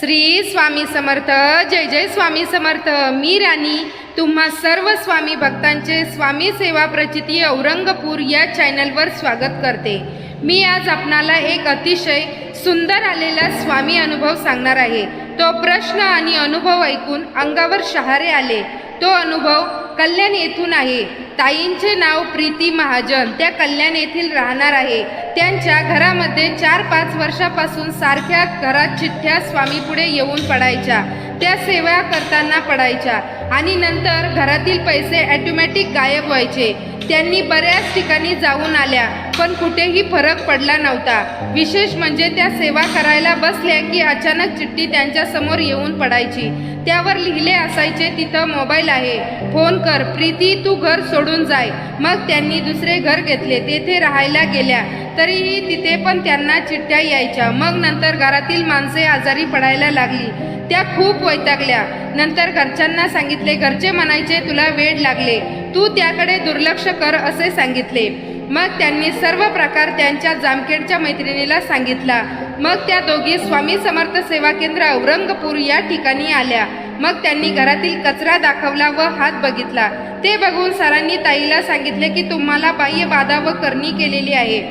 श्री स्वामी समर्थ जय जय स्वामी समर्थ. मी राणी तुम्हा सर्व स्वामी भक्तांचे स्वामी सेवा प्रचिती औरंगपूर या चॅनलवर स्वागत करते. मी आज आपणाला एक अतिशय सुंदर आलेला स्वामी अनुभव सांगणार आहे. तो प्रश्न आणि अनुभव ऐकून अंगावर शहारे आले. तो अनुभव कल्याण येथून आहे. ताईंचे नाव प्रीती महाजन. त्या कल्याण येथील राहणार आहे. त्यांच्या घरामध्ये चार पाच वर्षापासून सारख्या घरात चिठ्ठ्या स्वामीपुढे येऊन पडायच्या. त्या सेवा करताना पडायच्या आणि नंतर घरातील पैसे ॲटोमॅटिक गायब व्हायचे. त्यांनी बऱ्याच ठिकाणी जाऊन आल्या पण कुठेही फरक पडला नव्हता. विशेष म्हणजे त्या सेवा करायला बसल्या की अचानक चिठ्ठी त्यांच्यासमोर येऊन पडायची. त्यावर लिहिले असायचे तिथं मोबाईल आहे. फोन कर. प्रीती तू घर सोडून जाय. मग त्यांनी दुसरे घर घेतले. तेथे राहायला गेल्या. तरीही तिथे पण त्यांना चिठ्ठ्या यायच्या. मग नंतर घरातील माणसे आजारी पडायला लागली. त्या खूप वैतागल्या. नंतर घरच्यांना सांगितले घरचे म्हणायचे तुला वेळ लागले. तू त्याकडे दुर्लक्ष कर असे सांगितले. मग त्यांनी सर्व प्रकार त्यांच्या जामखेडच्या मैत्रिणीला सांगितला. मग त्या दोघी स्वामी समर्थ सेवा केंद्र औरंगपूर या ठिकाणी आल्या. मग त्यांनी घरातील कचरा दाखवला व हात बघितला. ते बघून सरांनी ताईला सांगितले की तुम्हाला बाह्य बाधा व करणी केलेली आहे.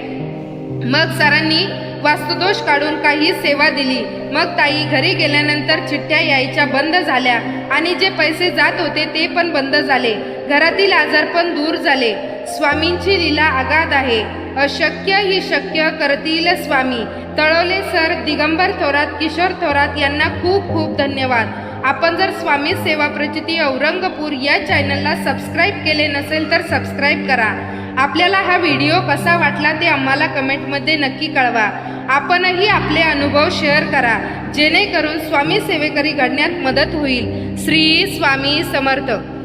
मग सरांनी वास्तुदोष काढून काही सेवा दिली. मग ताई घरी गेल्यानंतर चिठ्ठ्या यायच्या बंद झाल्या. आणि जे पैसे जात होते ते पण बंद झाले. घरातील आजार पण दूर झाले. स्वामींची लीला आगाध आहे. अशक्य ही शक्य करतील स्वामी. तळवले सर दिगंबर थोरात किशोर थोरात यांना खूप खूप धन्यवाद. आपण जर स्वामी सेवा प्रचिती औरंगपूर या चॅनलला सबस्क्राईब केले नसेल तर सबस्क्राईब करा. आपल्याला हा व्हिडिओ कसा वाटला ते आम्हाला कमेंटमध्ये नक्की कळवा. आपणही आपले अनुभव शेअर करा. जेणेकरून स्वामी सेवेकरी घडण्यात मदत होईल. श्री स्वामी समर्थ.